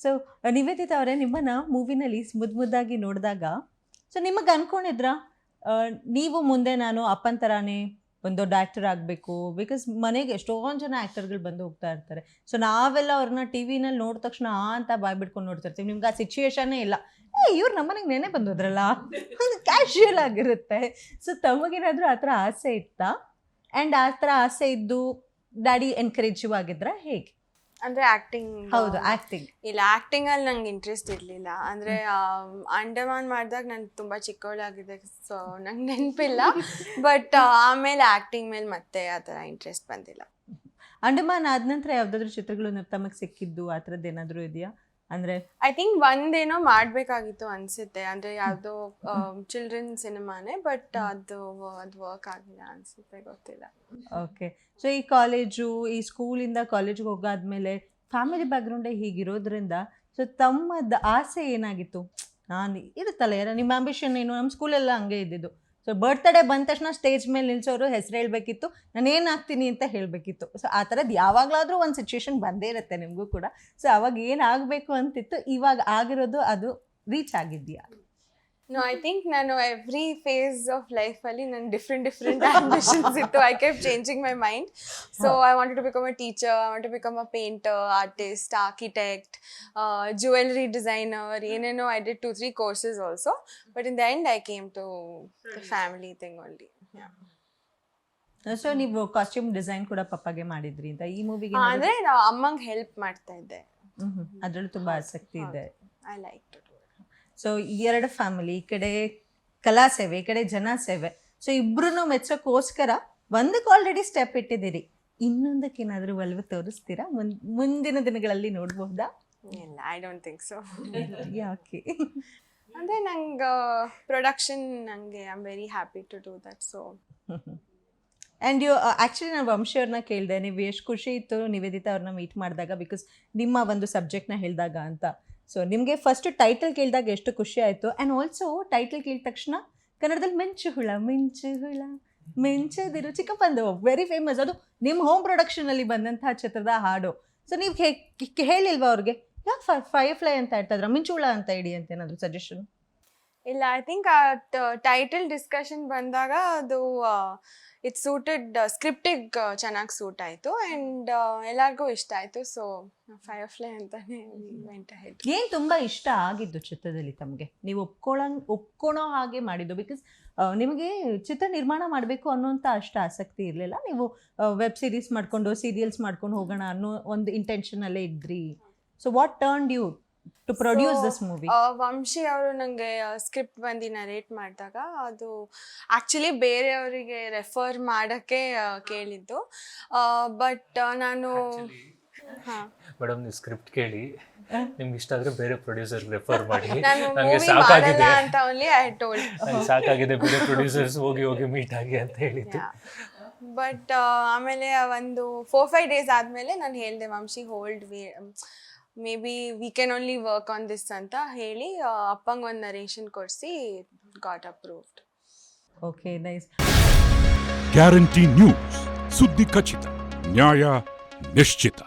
So Nivedita ಅವರೇ, ನಿಮ್ಮನ್ನ ಮೂವಿನಲ್ಲಿ ಮುದ್ದು ಮುದ್ದಾಗಿ ನೋಡಿದಾಗ ಸೊ ನಿಮಗೆ ಅನ್ಕೊಂಡಿದ್ರ? ನೀವು ಮುಂದೆ ನಾನು ಅಪ್ಪನ ಥರನೇ ಒಂದು ದೊಡ್ಡ ಆ್ಯಕ್ಟರ್ ಆಗಬೇಕು ಬಿಕಾಸ್ ಮನೆಗೆ ಎಷ್ಟೊಂದು ಜನ ಆ್ಯಕ್ಟರ್ಗಳು ಬಂದು ಹೋಗ್ತಾ ಇರ್ತಾರೆ. ಸೊ ನಾವೆಲ್ಲ ಅವ್ರನ್ನ ಟಿ ವಿನಲ್ಲಿ ನೋಡಿದ ತಕ್ಷಣ ಆ ಅಂತ ಬಾಯ್ ಬಿಡ್ಕೊಂಡು ನೋಡ್ತಿರ್ತೀವಿ. ನಿಮ್ಗೆ ಆ ಸಿಚುಯೇಷನ್ನೇ ಇಲ್ಲ. ಏ, ಇವ್ರು ನಮ್ಮನೆಗೆ ನೆನೆ ಬಂದೋದ್ರಲ್ಲ? ಕ್ಯಾಶುಯಲ್ ಆಗಿರುತ್ತೆ. ಸೊ ತಮಗೇನಾದರೂ ಆ ಥರ ಆಸೆ ಇತ್ತಾ? ಆ್ಯಂಡ್ ಆ ಥರ ಆಸೆ ಇದ್ದು ಡ್ಯಾಡಿ ಎನ್ಕರೇಜಿವ್ ಆಗಿದ್ರ? ಹೇಗೆ? ಅಂದ್ರೆ ಆಕ್ಟಿಂಗ್ ಹೌದು ಆಕ್ಟಿಂಗ್ ಇಲ್ಲ ಆಕ್ಟಿಂಗ್ ಅಲ್ಲಿ ನಂಗೆ ಇಂಟ್ರೆಸ್ಟ್ ಇರ್ಲಿಲ್ಲ. ಅಂದ್ರೆ ಅಂಡಮಾನ್ ಮಾಡಿದಾಗ ನಾನು ತುಂಬಾ ಚಿಕ್ಕವಳಾಗಿದೆ ಸೊ ನಂಗೆ ನೆನಪಿಲ್ಲ. ಬಟ್ ಆಮೇಲೆ ಆಕ್ಟಿಂಗ್ ಮೇಲೆ ಮತ್ತೆ ಆ ಥರ ಇಂಟ್ರೆಸ್ಟ್ ಬಂದಿಲ್ಲ. ಅಂಡಮಾನ್ ಆದ ನಂತರ ಯಾವುದಾದ್ರೂ ಚಿತ್ರಗಳು ತಮಗೆ ಸಿಕ್ಕಿದ್ದು ಆ ಥರದ್ದು ಏನಾದರೂ ಇದೆಯಾ? ಅಂದರೆ? ಐ ಥಿಂಕ್ ಒಂದೇನೋ ಮಾಡ್ಬೇಕಾಗಿತ್ತು ಅನ್ಸುತ್ತೆ. ಅಂದ್ರೆ ಯಾವ್ದೋ ಚಿಲ್ಡ್ರನ್ ಸಿನಿಮಾನೇ ಬಟ್ ಅದು ಅದು ವರ್ಕ್ ಆಗಿಲ್ಲ ಅನ್ಸುತ್ತೆ ಗೊತ್ತಿಲ್ಲ. ಓಕೆ ಸೊ ಈ ಕಾಲೇಜು ಈ ಸ್ಕೂಲಿಂದ ಕಾಲೇಜ್ಗೆ ಹೋಗಾದ್ಮೇಲೆ ಫ್ಯಾಮಿಲಿ ಬ್ಯಾಕ್ಗ್ರೌಂಡೇ ಹೀಗಿರೋದ್ರಿಂದ ಸೊ ತಮ್ಮದ ಆಸೆ ಏನಾಗಿತ್ತು? ನಾನು ಇರುತ್ತಲ್ಲ ಯಾರ ನಿಮ್ಮ ಆಂಬಿಷನ್ ಏನು? ನಮ್ಮ ಸ್ಕೂಲೆಲ್ಲ ಹಂಗೆ ಇದ್ದಿದ್ದು. ಸೊ ಬರ್ತ್ಡೇ ಬಂದ ತಕ್ಷಣ ಸ್ಟೇಜ್ ಮೇಲೆ ನಿಲ್ಸೋರು ಹೆಸರು ಹೇಳಬೇಕಿತ್ತು. ನಾನು ಆಗ್ತೀನಿ ಅಂತ ಹೇಳಬೇಕಿತ್ತು. ಸೊ ಆ ಥರದ್ದು ಯಾವಾಗಲಾದರೂ ಒಂದು ಸಿಚುವೇಶನ್ ಬಂದೇ ಇರುತ್ತೆ ನಿಮಗೂ ಕೂಡ. ಸೊ ಅವಾಗ ಏನು ಆಗಬೇಕು ಅಂತಿತ್ತು? ಇವಾಗ ಆಗಿರೋದು ಅದು ರೀಚ್ ಆಗಿದೆಯಾ? ನೋ ಐ ಥಿಂಕ್ ನಾನು ಎವ್ರಿ ಫೇಸ್ ಆಫ್ ಲೈಫಲ್ಲಿ ನನ್ನ ಡಿಫ್ರೆಂಟ್ ಡಿಫ್ರೆಂಟ್ ಆಂಬಿಷನ್ಸ್ ಇತ್ತು. I kept changing my mind so I want to become a teacher I want to become a painter artist architect jewellery designer ಏನೇನೋ I did two three courses also but in the end I came to the family thing only so ನೀವು costume design ಕೂಡ ಪಪ್ಪಾಗೆ ಮಾಡಿದ್ರಿ ಅಂತ ಈ ಮೂವಿಗೆ ಅಂದರೆ ನಾವು ಅಮ್ಮಂಗೆ ಹೆಲ್ಪ್ ಮಾಡ್ತಾ ಇದ್ದೆ. ಅದರಲ್ಲೂ ತುಂಬ ಆಸಕ್ತಿ ಇದೆ. ಐ ಲೈಕ್ ಟು ಸೊ ಈ ಎರಡು ಫ್ಯಾಮಿಲಿ ಈ ಕಡೆ ಕಲಾ ಸೇವೆ ಈ ಕಡೆ ಜನ ಸೇವೆ. ಸೊ ಇಬ್ರು ಮೆಚ್ಚೋಕ್ಕೋಸ್ಕರ ಒಂದಕ್ಕೆ ಆಲ್ರೆಡಿ ಸ್ಟೆಪ್ ಇಟ್ಟಿದ್ದೀರಿ. ಇನ್ನೊಂದಕ್ಕೆ ಏನಾದರೂ ಒಲವು ತೋರಿಸ್ತೀರಾ? ಮುನ್ ಮುಂದಿನ ದಿನಗಳಲ್ಲಿ ನೋಡ್ಬಹುದಾ ಇಲ್ಲ ಐ ಡೋಂಟ್ ಥಿಂಕ್ ಸೊ ಯಾಕೆ? ಅಂದರೆ ನಂಗೆ ಪ್ರೊಡಕ್ಷನ್ ನನಗೆ I am very happy to do that so and you actually ನಾನು ವಂಶಿಯವ್ರನ್ನ ಕೇಳಿದೆ ನೀವು ಎಷ್ಟು ಖುಷಿ ಇತ್ತು ನಿವೇದಿತಾ ಅವ್ರನ್ನ ಮೀಟ್ ಮಾಡಿದಾಗ ಬಿಕಾಸ್ ನಿಮ್ಮ ಒಂದು ಸಬ್ಜೆಕ್ಟ್ನ ಹೇಳಿದಾಗ ಅಂತ. ಸೊ ನಿಮಗೆ ಫಸ್ಟ್ ಟೈಟಲ್ ಕೇಳಿದಾಗ ಎಷ್ಟು ಖುಷಿ ಆಯಿತು? ಆ್ಯಂಡ್ ಆಲ್ಸೋ ಟೈಟಲ್ ಕೇಳಿದ ತಕ್ಷಣ ಕನ್ನಡದಲ್ಲಿ ಮಿಂಚು ಹುಳ ಮಿಂಚು ಹುಳ ಮಿಂಚದಿರು ಚಿಕ್ಕಪ್ಪಂದು ವೆರಿ ಫೇಮಸ್ ಅದು ನಿಮ್ಮ ಹೋಮ್ ಪ್ರೊಡಕ್ಷನಲ್ಲಿ ಬಂದಂತಹ ಚಿತ್ರದ ಹಾಡು. ಸೊ ನೀವು ಹೇಳಿಲ್ವಾ ಅವ್ರಿಗೆ? ಯಾಕೆ ಫೈರ್ ಫ್ಲೈ ಅಂತ ಹೇಳ್ತಾ ಇದ್ರ? ಮಿಂಚು ಅಂತ ಇಡಿ ಅಂತ ಏನಾದರೂ ಸಜೆಷನ್ ಇಲ್ಲ ಐ ಥಿಂಕ್ ಆ ಟೈಟಲ್ ಡಿಸ್ಕಷನ್ ಬಂದಾಗ ಅದು ಇಟ್ ಸೂಟೆಡ್ ಸ್ಕ್ರಿಪ್ಟಿಗೆ ಚೆನ್ನಾಗಿ ಸೂಟ್ ಆಯಿತು. ಆ್ಯಂಡ್ ಎಲ್ಲರಿಗೂ ಇಷ್ಟ ಆಯಿತು. ಸೊ ಫೈರ್ ಫ್ಲೈ ಅಂತಲೇ ವೆಂಟ್ ಏನು ತುಂಬ ಇಷ್ಟ ಆಗಿದ್ದು ಚಿತ್ರದಲ್ಲಿ ತಮಗೆ? ನೀವು ಒಪ್ಕೊಳ್ಳಂಗ್ ಒಪ್ಕೊಳೋ ಹಾಗೆ ಮಾಡಿದ್ದು? ಬಿಕಾಸ್ ನಿಮಗೆ ಚಿತ್ರ ನಿರ್ಮಾಣ ಮಾಡಬೇಕು ಅನ್ನೋಂಥ ಅಷ್ಟು ಆಸಕ್ತಿ ಇರಲಿಲ್ಲ. ನೀವು ವೆಬ್ ಸೀರೀಸ್ ಮಾಡಿಕೊಂಡು ಸೀರಿಯಲ್ಸ್ ಮಾಡ್ಕೊಂಡು ಹೋಗೋಣ ಅನ್ನೋ ಒಂದು ಇಂಟೆನ್ಷನಲ್ಲೇ ಇದ್ರಿ. So what turn you to produce this movie Vamshi ಅವರು ನನಗೆ ಸ್ಕ್ರಿಪ್ಟ್ ಬಂದು ನರೇಟ್ ಮಾಡಿದಾಗ ಅದು ಆ್ಯಕ್ಚುಲಿ ಬೇರೆಯವರಿಗೆ ರೆಫರ್ ಮಾಡೋಕ್ಕೆ ಕೇಳಿದ್ದು. ಬಟ್ ನಾನು ಹಾಂ. ಮೇಡಮ್ ನೀವು ಸ್ಕ್ರಿಪ್ಟ್ ಕೇಳಿ. ನಿಮ್ಗೆ ಇಷ್ಟ ಆದ್ರೆ ಬೇರೆ ಪ್ರೊಡ್ಯೂಸರ್ ರೆಫರ್ ಮಾಡಿ. ನಾನು ನನಗೆ ಸಾಕಾಗಿದೆ. ಅಂತ ಓನ್ಲಿ ಐ ಟೋಲ್ಡ್ ನನಗೆ ಸಾಕಾಗಿದೆ ಬೇರೆ ಪ್ರೊಡ್ಯೂಸರ್ಸ್ ಹೋಗಿ ಹೋಗಿ ಮೀಟ್ ಆಗಿ ಅಂತ ಹೇಳಿದ್ದು. ಬಟ್ ಆಮೇಲೆ ಒಂದು ಫೋರ್ ಫೈವ್ ಡೇಸ್ ಆದಮೇಲೆ ನಾನು ಹೇಳಿದೆ Vamshi hold we maybe we can only work on this ಅಂತ ಹೇಳಿ ಅಪ್ಪಂಗೆ ಒಂದು ನರೇಷನ್ ಕೊಡಿಸಿ got approved okay nice guarantee news ಸುದ್ದಿ ಖಚಿತ ನ್ಯಾಯ ನಿಶ್ಚಿತ.